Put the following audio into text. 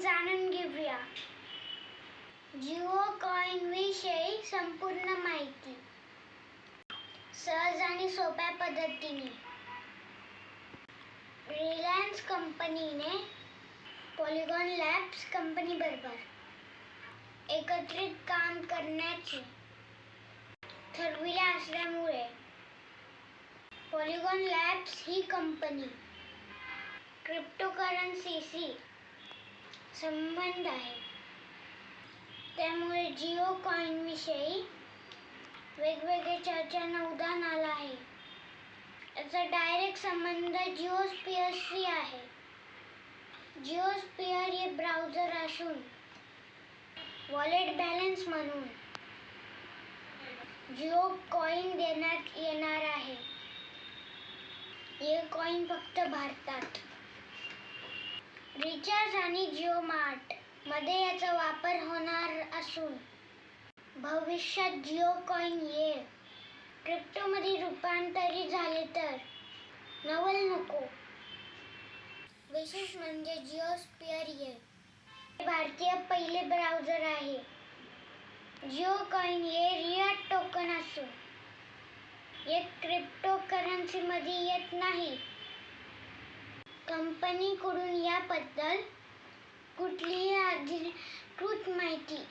जाणून घेऊया. जिओ कॉईनविषयी संपूर्ण माहिती. सहज आणि सोप्या पद्धतीने. रिलायन्स कंपनीने पॉलिगॉन लॅब्स कंपनी बरोबर एकत्रित काम करण्याचे ठरविले असल्यामुळे पॉलिगॉन लॅब्स ही कंपनी क्रिप्टोकरन्सी संबंध आहे. त्यामुळे जिओ कॉईनविषयी वेगवेगळे चर्चांना उदाहरण आलं आहे. याचा डायरेक्ट संबंध जिओस्पियरशी आहे. जिओस्पियर हे ब्राउझर असून वॉलेट बॅलन्स म्हणून जिओ कॉइन देण्यात येणार आहे. हे कॉईन फक्त भारतात. रिचार्ज आणि जिओ मार्टमध्ये याचा वापर होणार असून भविष्यात जिओ कॉईन येईल क्रिप्टोमध्ये रूपांतरित झाले तर नवल नको. विशेष म्हणजे जिओ स्पिअर हे भारतीय पहिले ब्राउझर आहे. जिओ कॉइन हे रिअल टोकन असून हे क्रिप्टोकरन्सीमध्ये येत नाही. कंपनीकडून याबद्दल कुठलीही अधिकृत माहिती